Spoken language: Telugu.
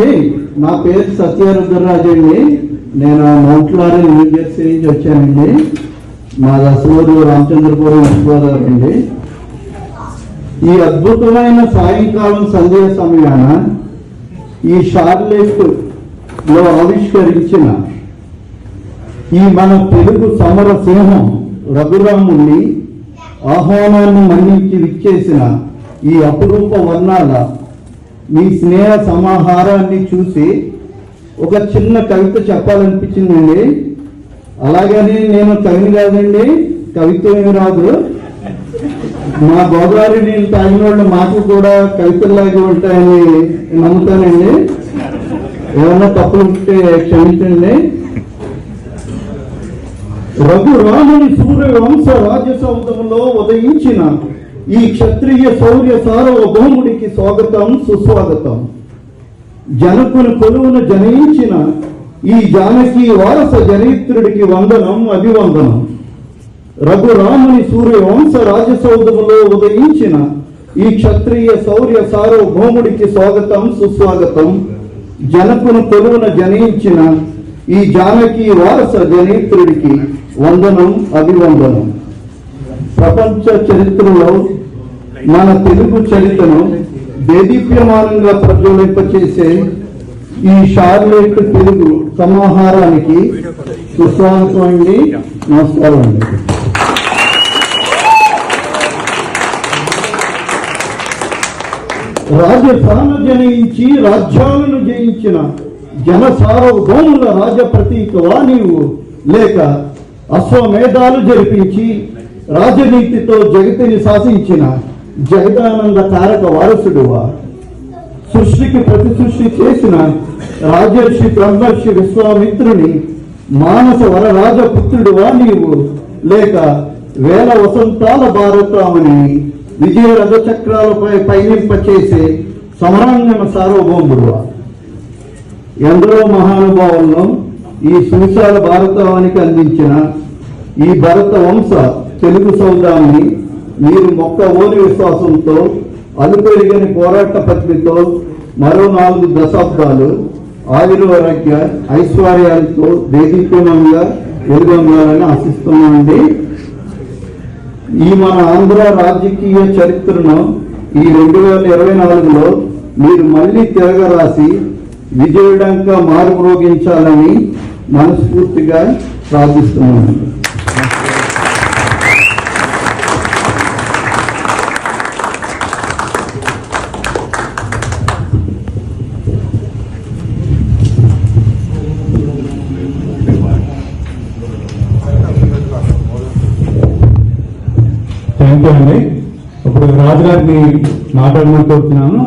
నా పేరు సత్యరుద్రరాజు అండి. నేను మౌంట్లారీ న్యూ జెర్సీ నుంచి వచ్చానండి. మా దసూరు రామచంద్రపురం వెస్ట్ అండి. ఈ అద్భుతమైన సాయంకాలం సంధ్య సమయాన ఈ షార్లెట్లో ఆవిష్కరించిన ఈ మన తెలుగు సమర సింహం రఘురాముని ఆహ్వానాన్ని మన్నించి విచ్చేసిన ఈ అపురూప వర్ణాల మీ స్నేహ సమాహారాన్ని చూసి ఒక చిన్న కవిత చెప్పాలనిపించిందండి. అలాగని నేను కవిని కాదండి కవిత్వం ఏమి రాదు. మా గోదావరి నేను తాగిన వాళ్ళ మాటలు కూడా కవితల్లాగే ఉంటాయని నమ్ముతానండి. ఏమన్నా తప్పులు ఉంటే క్షమించండి. రఘురాముని సూర్య వంశ రాజసౌధంలో ఉదయించిన ఈ క్షత్రియ శౌర్య సార్వభౌముడికి స్వాగతం సుస్వాగతం. జనకుని కొలువును జనయించిన ఈ జానకి వారస జనయిత్రుడికి వందనం అభివందనం. రఘురాముని సూర్య వంశ రాజసౌధములో ఉదయించిన ఈ క్షత్రియ శౌర్య సార్వభౌముడికి స్వాగతం సుస్వాగతం. జనకును కొలువున జనయించిన ఈ జానకి వారస జనయిత్రుడికి వందనం అభివందనం. ప్రపంచ చరిత్రలో మన తెలుగు చరిత్రను దేదీప్యమానంగా ప్రజ్వలింపచేసే ఈ షార్లెట్ తెలుగు సమాహారానికి సుస్వాగతం అండి నమస్కారం అండి. రాజధాన జయించి రాజ్యాలను జయించిన జన సార్వభౌముల రాజ ప్రతీకవా నీవు? లేక అశ్వమేధాలు జరిపించి రాజనీతితో జగతిని శాసించిన జగదానంద తారక వారసుడువా సృష్టికి ప్రతి సృష్టి చేసిన రాజర్షి బ్రహ్మర్షి విశ్వామిత్రుని మానస వరరాజపుత్రుడువా నీవు? లేక వేల వసంతాల భారతామని విజయ రథ చక్రాలపై పయనింప చేసే సమరాంగణ సార్వభౌముడువా? ఎందరో మహానుభావులను ఈ సువిశాల భారతానికి అందించిన ఈ భరత వంశ తెలుగు సౌదాన్ని మీరు మొక్క ఓని విశ్వాసంతో అలుపెరిగని పోరాట పత్రితో మరో నాలుగు దశాబ్దాలు ఆయుర్వరాజ్య ఐశ్వర్యాలతో దేదీప్యమంగా వెలుగొందాలని ఆశిస్తున్నామండి. ఈ మన ఆంధ్ర రాజకీయ చరిత్రను ఈ రెండు వేల ఇరవై నాలుగులో మీరు మళ్ళీ తిరగరాసి విజయుడంక మారుమ్రోగించాలని మనస్ఫూర్తిగా ప్రార్థిస్తున్నాను థ్యాంక్ యూ అండి. ఇప్పుడు రాజు గారిని మాట్లాడమని కోరుతున్నాను.